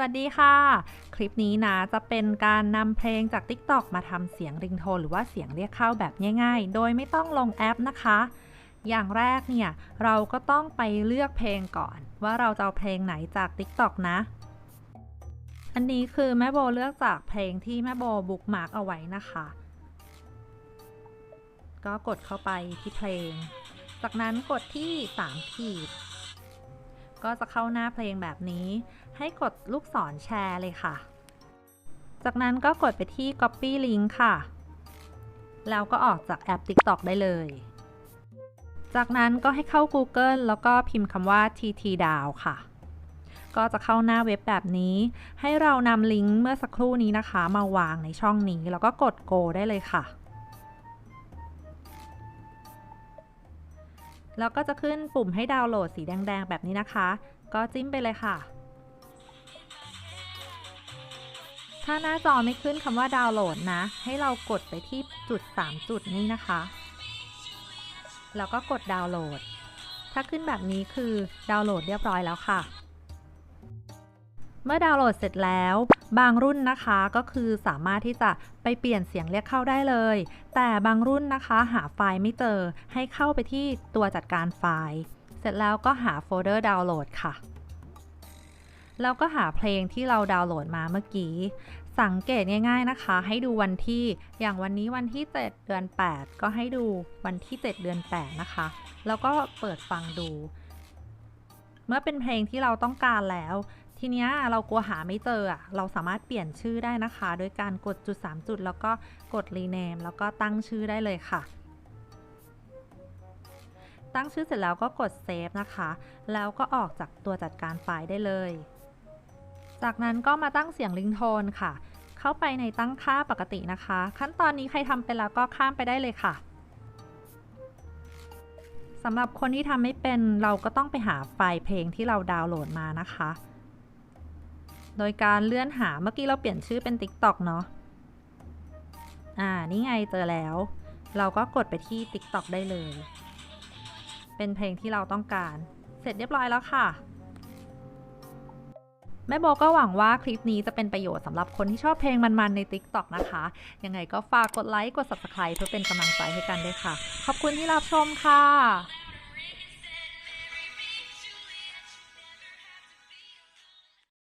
วัสดีค่ะ คลิปนี้นะจะเป็นการนำเพลงจาก TikTok มาทำเสียงริงโทนหรือว่าเสียงเรียกเข้าแบบง่ายๆ โดยไม่ต้องลงแอปนะคะ อย่างแรกเนี่ยเราก็ต้องไปเลือกเพลงก่อน ว่าเราจะเอาเพลงไหนจาก TikTok นะ อันนี้คือแม่โบเลือกจากเพลงที่แม่โบบุ๊กมาร์กเอาไว้นะคะ ก็กดเข้าไปที่เพลง จากนั้นกดที่3ขีด ก็จะเข้าหน้าเพลงแบบนี้ ให้กดลูกศรแชร์เลยค่ะ จากนั้นก็กดไปที่ Copy Link ค่ะ แล้วก็ออกจากแอป TikTok ได้เลย จากนั้นก็ให้เข้า Google แล้วก็พิมพ์คำว่า TT Down ค่ะ ก็จะเข้าหน้าเว็บแบบนี้ ให้เรานำลิงก์เมื่อสักครู่นี้นะคะ มาวางในช่องนี้ แล้วก็กด Go ได้เลยค่ะ แล้วก็จะขึ้นปุ่มให้ดาวน์โหลดสีแดง ๆ แบบนี้นะคะ ก็จิ้มไปเลยค่ะ ถ้าหน้าจอไม่ขึ้นคำว่าดาวน์โหลดนะ ให้เรากดไปที่จุด 3 จุดนี้นะคะ แล้วก็กดดาวน์โหลด ถ้าขึ้นแบบนี้คือดาวน์โหลดเรียบร้อยแล้วค่ะ เมื่อดาวน์โหลดเสร็จแล้ว บางรุ่นนะคะก็คือสามารถที่จะไปเปลี่ยนเสียงเรียกเข้าได้เลย แต่บางรุ่นนะคะหาไฟล์ไม่เจอให้เข้าไปที่ตัวจัดการไฟล์ เสร็จแล้วก็หาโฟลเดอร์ดาวน์โหลดค่ะ แล้วก็หาเพลงที่เราดาวน์โหลดมาเมื่อกี้ สังเกตง่าย ๆนะคะ ให้ดูวันที่ อย่างวันนี้วันที่ 7 เดือน 8 ก็ให้ดูวันที่ 7 เดือน 8 นะคะ แล้วก็เปิดฟังดู เมื่อเป็นเพลงที่เราต้องการแล้ว ทีเนี้ยเรากลัวหาไม่เจออะเราสามารถเปลี่ยนชื่อได้นะคะ โดยการกดจุด 3 จุด แล้วก็กด rename แล้วก็ตั้งชื่อได้เลยค่ะ ตั้งชื่อเสร็จแล้วก็กด save นะคะ แล้วก็ออกจากตัวจัดการไฟล์ได้เลย จากนั้นก็มาตั้งเสียงลิงโทนค่ะ เข้าไปในตั้งค่าปกตินะคะ ขั้นตอนนี้ใครทำไปแล้วก็ข้ามไปได้เลยค่ะสำหรับคนที่ทำไม่เป็นเราก็ต้องไปหาไฟล์เพลงที่เราดาวน์โหลดมานะคะ โดยการเลื่อนหาเมื่อกี้เราเปลี่ยนชื่อเป็น TikTok เนาะ อ่า นี่ไงเจอแล้ว เราก็กดไปที่ TikTok ได้เลย เป็นเพลงที่เราต้องการ เสร็จเรียบร้อยแล้วค่ะ แม่โบก็หวังว่าคลิปนี้จะเป็นประโยชน์สำหรับคนที่ชอบเพลงมันๆ ใน TikTok นะคะ ยังไงก็ฝากกดไลค์ กด Subscribe เพื่อเป็นกำลังใจให้กันด้วยค่ะ ขอบคุณที่รับชมค่ะ